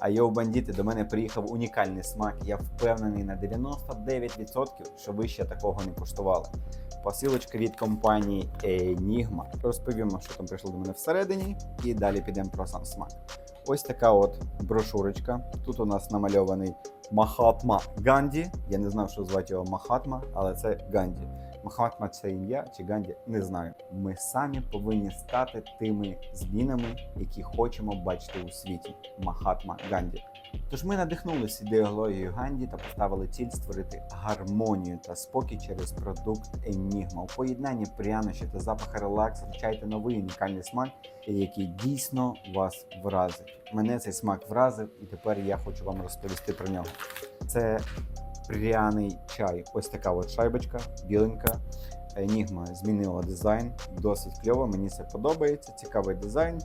А йоу, бандіти, до мене приїхав унікальний смак. Я впевнений на 99%, що ви ще такого не куштували. Посилочка від компанії Enigma. Розповімо, що там прийшло до мене всередині, і далі підемо про сам смак. Ось така от брошурочка. Тут у нас намальований Махатма Ганді. Я не знав, що звати його Махатма, але це Ганді. Махатма це ім'я чи Ганді, не знаю. Ми самі повинні стати тими змінами, які хочемо бачити у світі. Махатма Ганді. Тож ми надихнулися ідеологією Ганді та поставили ціль створити гармонію та спокій через продукт Enigma. У поєднанні прянощі та запахи релакс вчайте новий унікальний смак, який дійсно вас вразить. Мене цей смак вразив, і тепер я хочу вам розповісти про нього. Це пряний чай. Ось така от шайбочка, біленька. Enigma змінила дизайн, досить кльово, мені це подобається. Цікавий дизайн.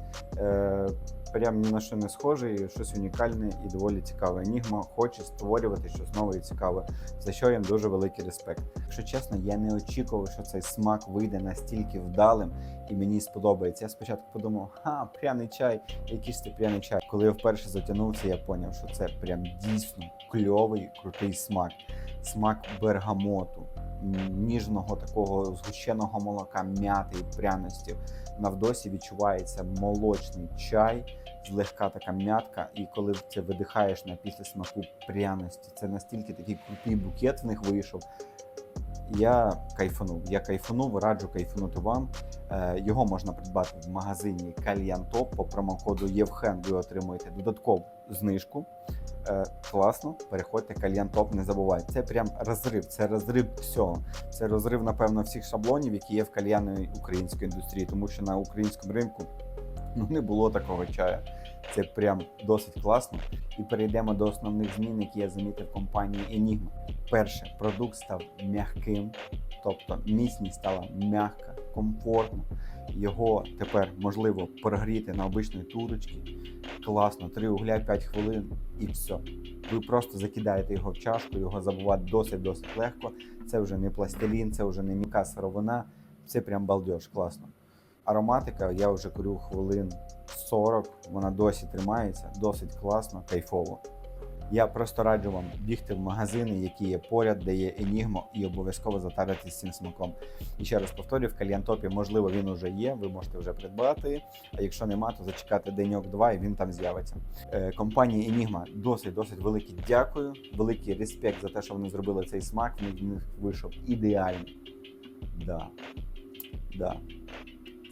Прям ні на що не схожий, щось унікальне і доволі цікаве. Enigma хоче створювати щось нове і цікаве, за що їм дуже великий респект. Якщо чесно, я не очікував, що цей смак вийде настільки вдалим і мені сподобається. Я спочатку подумав, ха, пряний чай, який ж це пряний чай. Коли я вперше затягнувся, я зрозумів, що це прям дійсно кльовий, крутий смак. Смак бергамоту, ніжного такого згущеного молока, м'яти і пряності. На вдосі відчувається молочний чай, злегка така м'ятка, і коли це видихаєш на після смаку пряності, це настільки такий крутий букет в них вийшов. Я кайфанув. Я кайфанув, раджу кайфанути вам. Е, Його можна придбати в магазині Кальян Топ по промокоду Євхен. Ви отримуєте додаткову знижку. Е, Класно, переходьте Кальян Топ, не забувайте. Це прям розрив, це розрив всього. Це розрив, напевно, всіх шаблонів, які є в кальянної української індустрії, тому що на українському ринку ну, не було такого чаю. Це прям досить класно. І перейдемо до основних змін, які я замітив в компанії Enigma. Перше, продукт став м'яким, тобто міцність стала м'яка, комфортно. Його тепер можливо прогріти на обичній турочці. Класно, три угля, 5 хвилин і все. Ви просто закидаєте його в чашку, його забувати досить-досить легко. Це вже не пластилін, це вже не м'яка сировина. Це прям балдеж, класно. Ароматика я вже курю хвилин 40, вона досі тримається, досить класно, кайфово. Я просто раджу вам бігти в магазини, які є поряд, де є Enigma, і обов'язково затаритись цим смаком. І ще раз повторю, в кальянтопі, можливо, він уже є, ви можете вже придбати. А якщо нема, то зачекати деньок-два і він там з'явиться. Е, компанії Enigma досить досить велике дякую. Великий респект за те, що вони зробили цей смак. Він в них вийшов ідеальний. Да. Да.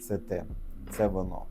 Це те, це воно.